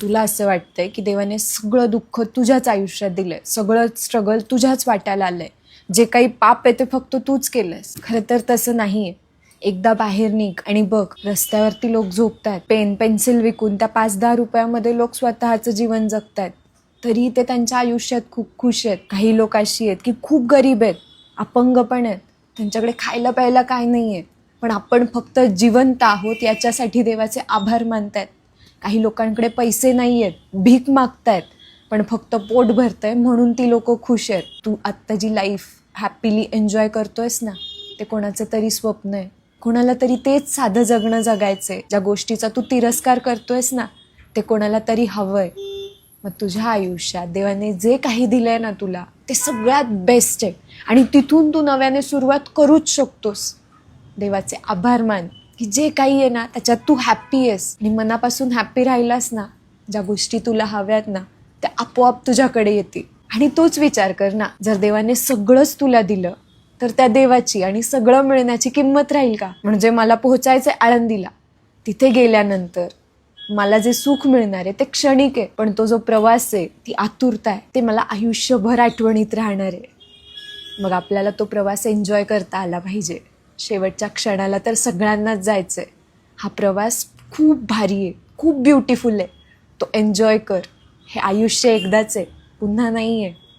तुला असं वाटतंय की देवाने सगळं दुःख तुझ्याच आयुष्यात दिलंय? सगळं स्ट्रगल तुझ्याच वाट्याला आहे जे काही पाप आहे ते फक्त तूच केलंस खरं तर तसं नाही आहे एकदा बाहेर निघ आणि बघ रस्त्यावरती लोक झोपतात पेन पेन्सिल विकून त्या पाच दहा रुपयामध्ये लोक स्वतःचं जीवन जगतायत. तरी ते त्यांच्या आयुष्यात खूप खुश आहेत. काही लोक अशी आहेत की खूप गरीब आहेत अपंग पण आहेत. त्यांच्याकडे खायला प्यायला काय नाही आहे पण आपण फक्त जिवंत आहोत याच्यासाठी देवाचे आभार मानतायत. काही लोकांकडे पैसे नाही आहेत भीक मागतायत पण फक्त पोट भरतंय म्हणून ती लोक खुश आहेत. तू आत्ता जी लाईफ हॅपीली एन्जॉय करतोयस ना ते कोणाचं तरी स्वप्न आहे. कोणाला तरी तेच साधं जगणं जगायचंय. ज्या गोष्टीचा तू तिरस्कार करतोयस ना ते कोणाला तरी हवंय. मग तुझ्या आयुष्यात देवाने जे काही दिलंय ना तुला ते सगळ्यात बेस्ट आहे. आणि तिथून तू नव्याने सुरुवात करूच शकतोस. देवाचे आभार मान. की जे काही आहे ना त्याच्यात तू हॅप्पी आहेस. आणि मनापासून हॅप्पी राहिलास ना ज्या गोष्टी तुला हव्यात ना त्या आपोआप तुझ्याकडे येतील. आणि तोच विचार कर ना जर देवाने सगळंच तुला दिलं तर त्या देवाची आणि सगळं मिळण्याची किंमत राहील का? म्हणजे मला पोहोचायचं आळंदीला. तिथे गेल्यानंतर मला जे सुख मिळणार आहे ते क्षणिक आहे पण तो जो प्रवास आहे ती आतुरता आहे ते मला आयुष्यभर आठवणीत राहणार आहे. मग आपल्याला तो प्रवास एन्जॉय करता आला पाहिजे. शेवटच्या क्षणाला तर सगळ्यांनाच जायचं आहे हा प्रवास खूप भारी आहे खूप ब्युटिफुल आहे. तो एन्जॉय कर. हे आयुष्य एकदाच आहे पुन्हा नाही आहे